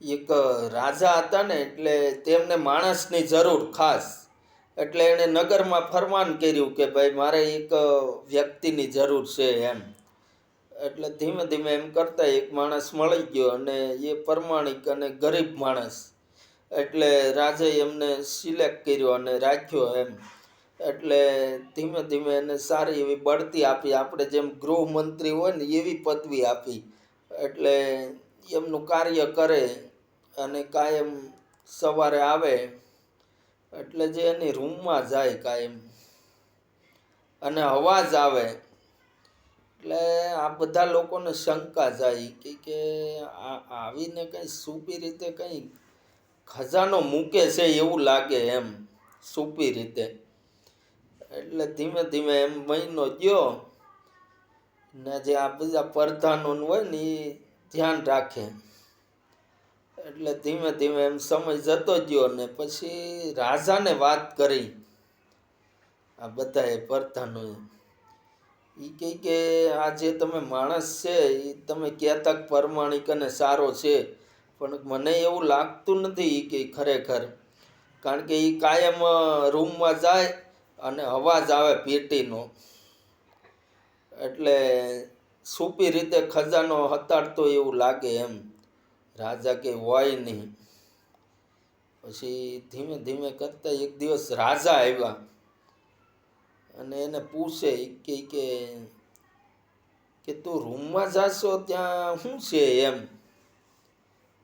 એક રાજા હતા ને, એટલે તેમને માણસની જરૂર ખાસ. એટલે એણે નગરમાં ફરમાન કર્યું કે ભાઈ, મારે એક વ્યક્તિની જરૂર છે એમ. એટલે ધીમે ધીમે એમ કરતાં એક માણસ મળી ગયો અને એ પ્રમાણિક અને ગરીબ માણસ. એટલે રાજાએ એમને સિલેક્ટ કર્યો અને રાખ્યો એમ. એટલે ધીમે ધીમે એને સારી એવી બઢતી આપી. આપણે જેમ ગૃહમંત્રી હોય ને, એવી પદવી આપી. એટલે એમનું કાર્ય કરે અને કાયમ સવારે આવે, એટલે જે એની રૂમમાં જાય કાયમ. અને અવાજ આવે, એટલે આ બધા લોકોને શંકા જાય કે કે આવીને કંઈ સૂપી રીતે કંઈ ખજાનો મૂકે છે એવું લાગે એમ, સૂપી રીતે. એટલે ધીમે ધીમે એમ મહિનો ગયો ને જે આ બધા પરધાનો હોય ને એ ધ્યાન રાખે. એટલે ધીમે ધીમે એમ સમય જતો ગયો ને પછી રાજાને વાત કરી. આ બધાએ પ્રધાનોએ એ કહે કે આ જે તમે માણસ છે એ તમે કહેતા પ્રમાણિક અને સારો છે, પણ મને એવું લાગતું નથી કે ખરેખર. કારણ કે એ કાયમ રૂમમાં જાય અને અવાજ આવે પેટીનો. એટલે સૂપી રીતે ખજાનો હતાડતો એવું લાગે એમ. રાજા કે હોય નહીં. પછી ધીમે ધીમે કરતા એક દિવસ રાજા આવ્યા અને એને પૂછે કે કે કે તું રૂમમાં જાશો ત્યાં શું છે એમ?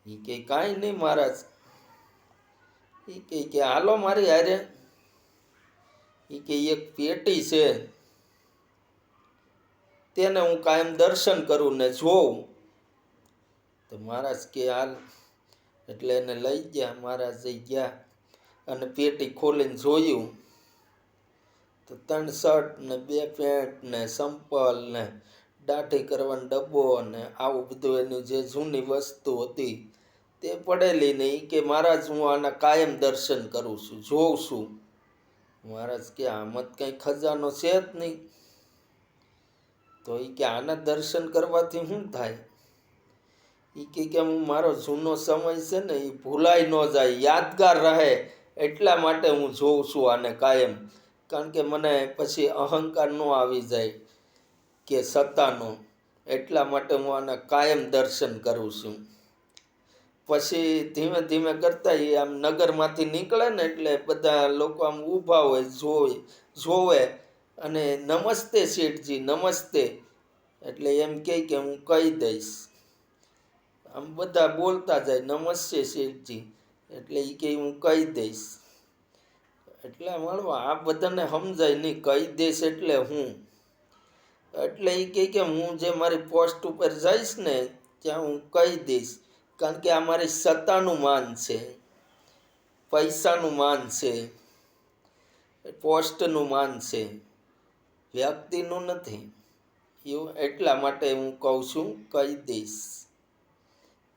એ કે, કાંઈ નહીં મહારાજ. એ કે હાલો મારી હારે. એ કે, એક પેટી છે. તેને હું કાયમ દર્શન કરું ને જોઉં. તો મહારાજ કે, હાલ. એટલે એને લઈ ગયા, મહારાજ ગયા અને પેટી ખોલીને જોયું. તો ત્રણ શર્ટ ને બે પેન્ટ ને સંપલ ને દાઢી કરવાનો ડબ્બો ને આવું બધું એનું જે જૂની વસ્તુ હતી તે પડેલી નહીં કે, મહારાજ, હું આના કાયમ દર્શન કરું છું, જોઉં છું. મહારાજ કે આમાં કંઈ ખજાનો છે જ નહીં. તો એ કે આના દર્શન કરવાથી શું થાય? એ કે કે હું મારો જૂનો સમય છે ને એ ભૂલાઈ ન જાય, યાદગાર રહે એટલા માટે હું જોઉં છું આને કાયમ. કારણ કે મને પછી અહંકાર ન આવી જાય કે સત્તાનો, એટલા માટે હું આને કાયમ દર્શન કરું છું. પછી ધીમે ધીમે કરતા એ આમ નગરમાંથી નીકળે ને એટલે બધા લોકો આમ ઊભા હોય જોવે જોવે અને નમસ્તે શેઠજી, નમસ્તે. એટલે એમ કહે કે હું કહી દઈશ. આમ બધા બોલતા જાય, નમસ્તે શેઠજી. એટલે એ કહે હું કહી દઈશ. એટલે મળવા, આ બધાને સમજાય નહીં, કહી દઈશ એટલે હું. એટલે એ કહે કે હું જે મારી પોસ્ટ ઉપર જઈશ ને, ત્યાં હું કહી દઈશ. કારણ કે આ મારી સત્તાનું માન છે, પૈસાનું માન છે, પોસ્ટનું માન છે. વ્યક્તિનું નથી. એવું એટલા માટે હું કહું છું, કહી દઈશ.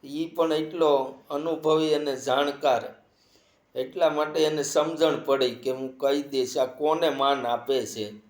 એ પણ એટલો અનુભવી અને જાણકાર. એટલા માટે એને સમજણ પડી કે હું કહી દઈશ, આ કોને માન આપે છે?